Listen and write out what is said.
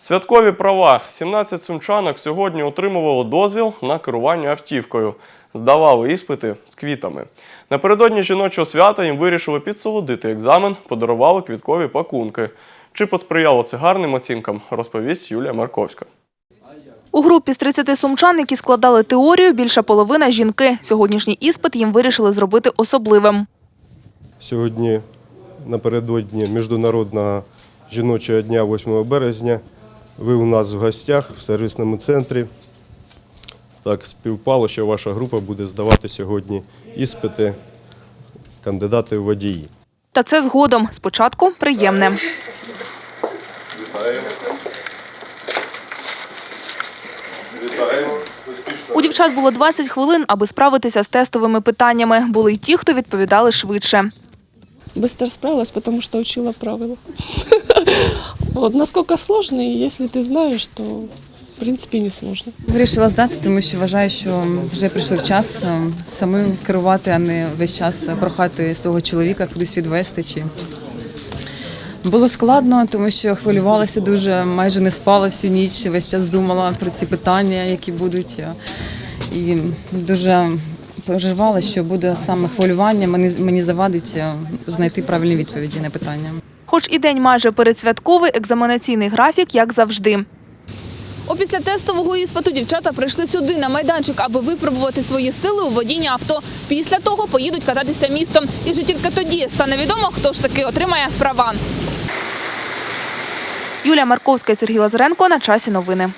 Святкові права. 17 сумчанок сьогодні отримували дозвіл на керування автівкою. Здавали іспити з квітами. Напередодні жіночого свята їм вирішили підсолодити екзамен, подарували квіткові пакунки. Чи посприяло це гарним оцінкам, розповість Юлія Марковська. У групі з 30 сумчан, які складали теорію, більша половина – жінки. Сьогоднішній іспит їм вирішили зробити особливим. Сьогодні напередодні Міжнародного жіночого дня 8 березня. Ви у нас в гостях в сервісному центрі. Так співпало, що ваша група буде здавати сьогодні іспити кандидати у водії. Та це згодом. Спочатку приємне. У дівчат було 20 хвилин, аби справитися з тестовими питаннями. Були й ті, хто відповідали швидше. Быстро справилась, потому что учила правила. Вот насколько сложные, если ты знаешь, то в принципе не сложно. Вирішила здати, тому що вважаю, що вже прийшов час е, самим керувати, а не весь час прохати свого чоловіка кудись відвести. Чи... Було складно, тому що хвилювалася дуже, майже не спала всю ніч, весь час думала про ці питання, які будуть. е, І дуже переживала, що буде саме хвилювання, мені, мені завадить е, знайти правильні відповіді на питання. Хоч і день майже передсвятковий, екзаменаційний графік, як завжди. Опісля тестового іспиту дівчата прийшли сюди на майданчик, аби випробувати свої сили у водінні авто. Після того поїдуть кататися містом. І вже тільки тоді стане відомо, хто ж таки отримає права. Юлія Марковська Сергій Лазаренко на часі новини.